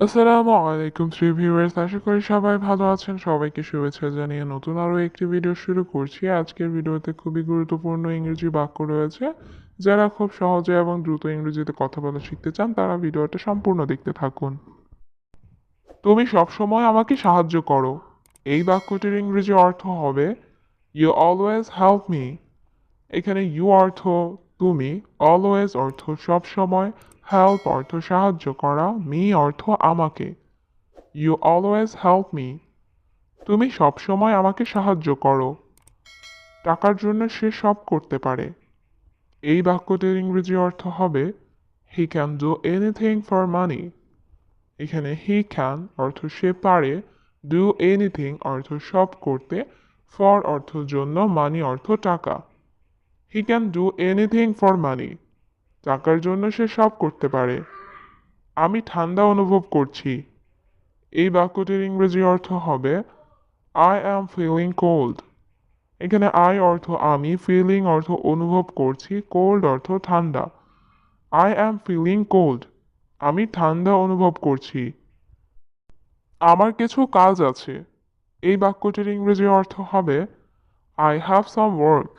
আসসালামু আলাইকুম three viewers আশা করি সবাই ভালো আছেন। সবাইকে শুভেচ্ছা জানিয়ে নতুন আরও একটি ভিডিও শুরু করছি। আজকের ভিডিওতে খুবই গুরুত্বপূর্ণ ইংরেজি বাক্য রয়েছে। যারা খুব সহজে এবং দ্রুত ইংরেজিতে কথা বলা শিখতে চান, তারা ভিডিওটা সম্পূর্ণ দেখতে থাকুন। তুমি সবসময় আমাকে সাহায্য করো। এই বাক্যটির ইংরেজি অর্থ হবে ইউ অলওয়েজ হেল্প মি এখানে ইউ অর্থ, তুমি অলওয়েজ অর্থ সব সময় হেল্প অর্থ সাহায্য করা মি অর্থ আমাকে ইউ অলওয়েজ হেল্প মি তুমি সব সময় আমাকে সাহায্য করো। টাকার জন্য সে সব করতে পারে। এই বাক্যটির ইংরেজি অর্থ হবে he can do anything for money এখানে হি ক্যান অর্থ সে পারে ডু এনিথিং অর্থ সব করতে ফর অর্থ জন্য মানি অর্থ টাকা। He can do anything for money টাকার জন্য সে সব করতে পারে। আমি ঠান্ডা অনুভব করছি। এই বাক্যটির ইংরেজি অর্থ হবে আই অ্যাম ফিলিং কোল্ড এখানে আই অর্থ আমি ফিলিং অর্থ অনুভব করছি কোল্ড অর্থ ঠান্ডা। আই অ্যাম ফিলিং কোল্ড আমি ঠান্ডা অনুভব করছি। আমার কিছু কাজ আছে। এই বাক্যটির ইংরেজি অর্থ হবে আই হ্যাভ সাম ওয়ার্ক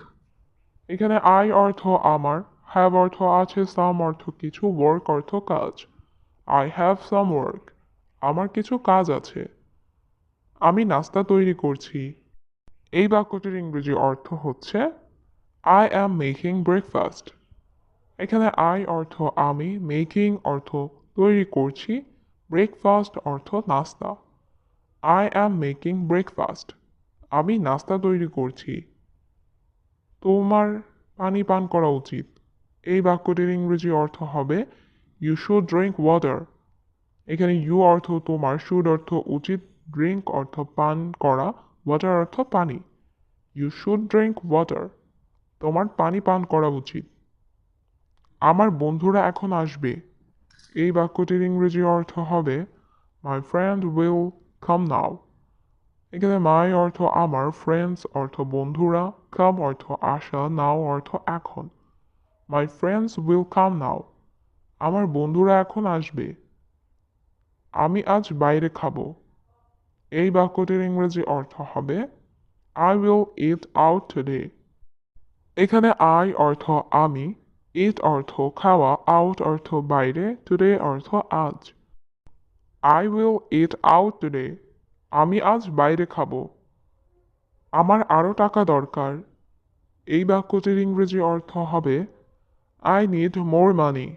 এখানে আই অর্থ আমার হ্যাভ অর্থ আছে সাম অর্থ কিছু ওয়ার্ক অর্থ কাজ। আই হ্যাভ সাম ওয়ার্ক আমার কিছু কাজ আছে। আমি নাস্তা তৈরি করছি। এই বাক্যটির ইংরেজি অর্থ হচ্ছে আই অ্যাম মেকিং ব্রেকফাস্ট এখানে আই অর্থ আমি মেকিং অর্থ তৈরি করছি ব্রেকফাস্ট অর্থ নাস্তা। আই অ্যাম মেকিং ব্রেকফাস্ট আমি নাস্তা তৈরি করছি। তোমার পানি পান করা উচিত। এই বাক্যটির ইংরেজি অর্থ হবে ইউ শুড ড্রিঙ্ক ওয়াটার এখানে ইউ অর্থ তোমার শুড অর্থ উচিত ড্রিঙ্ক অর্থ পান করা ওয়াটার অর্থ পানি। ইউ শুড ড্রিঙ্ক ওয়াটার তোমার পানি পান করা উচিত। আমার বন্ধুরা এখন আসবে। এই বাক্যটির ইংরেজি অর্থ হবে মাই ফ্রেন্ড উইল কাম নাও এখানে মাই অর্থ আমার ফ্রেন্ডস অর্থ বন্ধুরা কাম অর্থ আসা নাও অর্থ এখন। মাই ফ্রেন্ডস উইল কাম নাও আমার বন্ধুরা এখন আসবে। আমি আজ বাইরে খাব। এই বাক্যটির ইংরেজি অর্থ হবে I will eat out today এখানে আই অর্থ আমি ইট অর্থ খাওয়া আউট অর্থ বাইরে টুডে অর্থ আজ I will eat out today আমি আজ বাইরে খাব। আমার আরও টাকা দরকার। এই বাক্যটির ইংরেজি অর্থ হবে আই নিড মোর মানি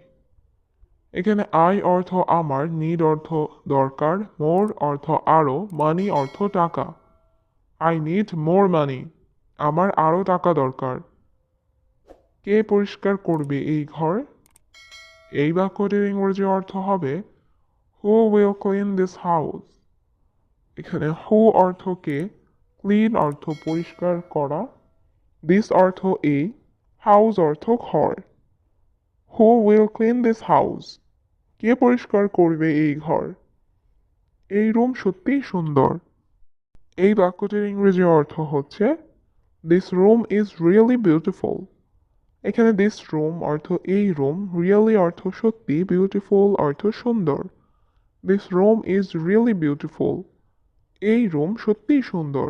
এখানে আই অর্থ আমার নিড অর্থ দরকার মোর অর্থ আরও মানি অর্থ টাকা। আই নিড মোর মানি আমার আরও টাকা দরকার। কে পরিষ্কার করবে এই ঘর? এই বাক্যটির ইংরেজি অর্থ হবে who will clean this house এখানে হু অর্থ কে? ক্লিন অর্থ পরিষ্কার করা। দিস অর্থ এই হাউস অর্থ ঘর। Who will clean this house কে পরিষ্কার করবে এই ঘর? এই রুম সত্যিই সুন্দর। এই বাক্যটির ইংরেজি অর্থ হচ্ছে this room is really beautiful এখানে দিস রুম অর্থ এই রুম রিয়েলি অর্থ সত্যি বিউটিফুল অর্থ সুন্দর। This room is really beautiful এই রুম সত্যিই সুন্দর।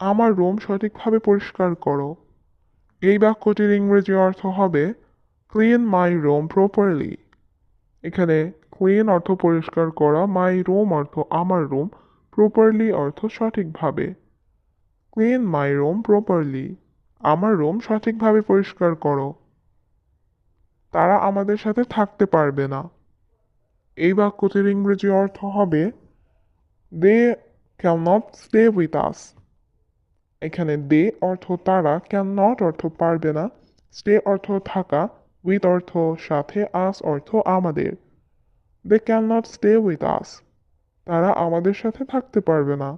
আমার রুম সঠিকভাবে পরিষ্কার করো। এই বাক্যটির ইংরেজি অর্থ হবে ক্লিন মাই রুম প্রপারলি এখানে ক্লিন অর্থ পরিষ্কার করা মাই রুম অর্থ আমার রুম প্রপারলি অর্থ সঠিকভাবে। ক্লিন মাই রুম প্রপারলি আমার রুম সঠিকভাবে পরিষ্কার করো। তারা আমাদের সাথে থাকতে পারবে না। এই বাক্যটির ইংরেজি অর্থ হবে they can not stay with us এখানে দে অর্থ তারা ক্যান নট অর্থ পারবে না স্টে অর্থ থাকা উইথ অর্থ সাথে আস অর্থ আমাদের। They can not stay with us তারা আমাদের সাথে থাকতে পারবে না।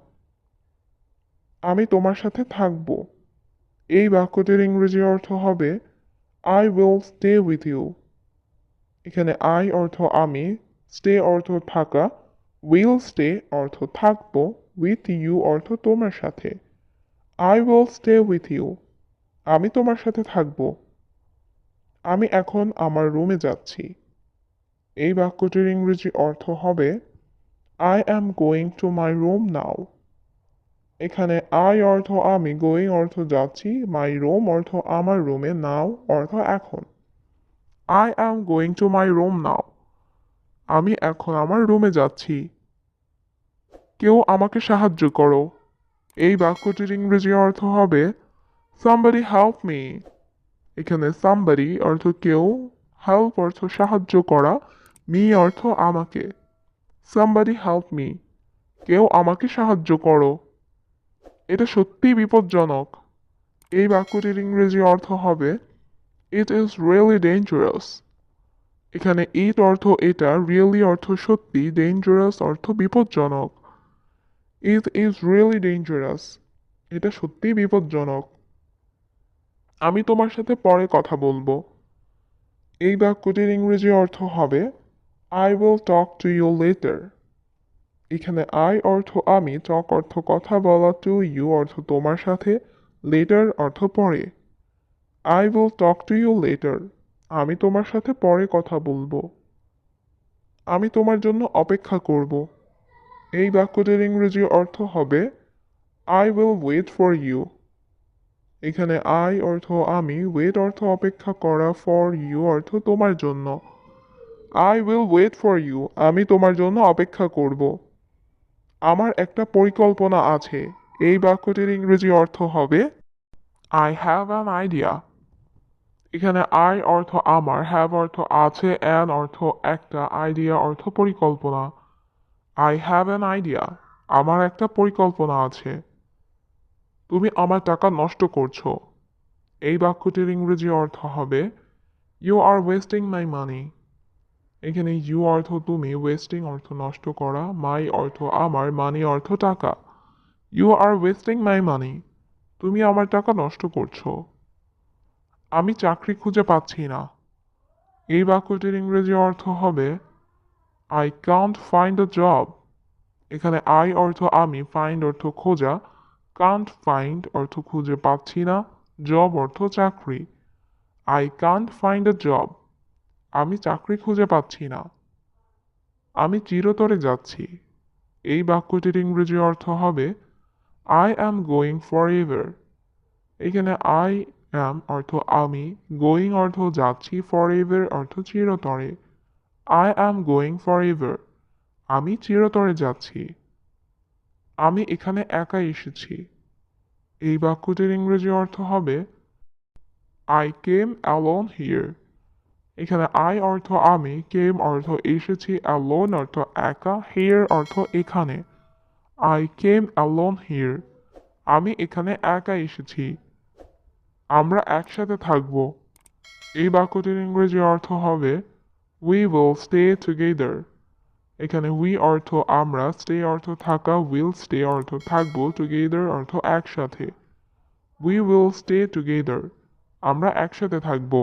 আমি তোমার সাথে থাকব। এই বাক্যটির ইংরেজি অর্থ হবে I will stay with you এখানে আই অর্থ আমি স্টে অর্থ থাকা উইল স্টে অর্থ থাকব উইথ ইউ অর্থ তোমার সাথে I will stay with you আমি তোমার সাথে থাকব আমি এখন আমার রুমে যাচ্ছি। এই বাক্যটির ইংরেজি অর্থ হবে I am going to my room now এখানে আই অর্থ আমি গোয়িং অর্থ যাচ্ছি মাই রুম অর্থ আমার রুমে নাও অর্থ এখন। I am going to my room now আমি এখন আমার রুমে যাচ্ছি। কেউ আমাকে সাহায্য করো। এই বাক্যটির ইংরেজি অর্থ হবে সামবাডি হেল্প মি এখানে সামবাডি অর্থ কেউ হেল্প অর্থ সাহায্য করা মি অর্থ আমাকে। সামবাডি হেল্প মি কেউ আমাকে সাহায্য করো। এটা সত্যিই বিপজ্জনক। এই বাক্যটির ইংরেজি অর্থ হবে ইট ইজ রিয়েলি ডেঞ্জারাস এখানে ইট অর্থ এটা রিয়েলি অর্থ সত্যি ডেঞ্জারাস অর্থ বিপজ্জনক। ইট ইজ রিয়েলি ডেঞ্জারাস এটা সত্যিই বিপজ্জনক। আমি তোমার সাথে পরে কথা বলব। এই বাক্যটির ইংরেজি অর্থ হবে I will talk to you later এখানে আই অর্থ আমি টক অর্থ কথা বলা টু ইউ অর্থ তোমার সাথে লেটার অর্থ পরে I will talk to you later আমি তোমার সাথে পরে কথা বলব আমি তোমার জন্য অপেক্ষা করব এই বাক্যটির ইংরেজি অর্থ হবে I will wait for you এখানে আই অর্থ আমি ওয়েট অর্থ অপেক্ষা করা ফর ইউ অর্থ তোমার জন্য। I will wait for you আমি তোমার জন্য অপেক্ষা করব। আমার একটা পরিকল্পনা আছে, এই বাক্যটির ইংরেজি অর্থ হবে আই হ্যাভ অ্যান আইডিয়া এখানে আই অর্থ আমার হ্যাভ অর্থ আছে অ্যান অর্থ একটা আইডিয়া অর্থ পরিকল্পনা। আই হ্যাভ অ্যান আইডিয়া আমার একটা পরিকল্পনা আছে। তুমি আমার টাকা নষ্ট করছ। এই বাক্যটির ইংরেজি অর্থ হবে ইউ আর ওয়েস্টিং মাই মানি এখানে ইউ অর্থ তুমি ওয়েস্টিং অর্থ নষ্ট করা মাই অর্থ আমার মানি অর্থ টাকা। ইউ আর ওয়েস্টিং মাই মানি তুমি আমার টাকা নষ্ট করছ। আমি চাকরি খুঁজে পাচ্ছি না। এই বাক্যটির ইংরেজি অর্থ হবে I can't find a job এখানে আই অর্থ আমি ফাইন্ড অর্থ খোঁজা কান্ট ফাইন্ড অর্থ খুঁজে পাচ্ছি না জব অর্থ চাকরি। I can't find a job আমি চাকরি খুঁজে পাচ্ছি না। আমি চিরতরে যাচ্ছি। এই বাক্যটির ইংরেজি অর্থ হবে I am going for ever এখানে আই অ্যাম অর্থ আমি গোয়িং অর্থ যাচ্ছি ফর এভার অর্থ চিরতরে। I am going for ever আমি চিরতরে যাচ্ছি। আমি এখানে একা এসেছি। এই বাক্যটির ইংরেজি অর্থ হবে আই কেম অ্যালোন হিয়ার এখানে আই অর্থ আমি কেম অর্থ এসেছি অ্যালোন অর্থ একা হিয়ার অর্থ এখানে। আই কেম অ্যালোন হিয়ার আমি এখানে একা এসেছি। আমরা একসাথে থাকব। এই বাক্যটির ইংরেজি অর্থ হবে উই উইল স্টে টুগেদার এখানে উই অর্থ আমরা স্টে অর্থ থাকা উইল স্টে অর্থ থাকব টুগেদার অর্থ একসাথে। উই উইল স্টে টুগেদার আমরা একসাথে থাকব।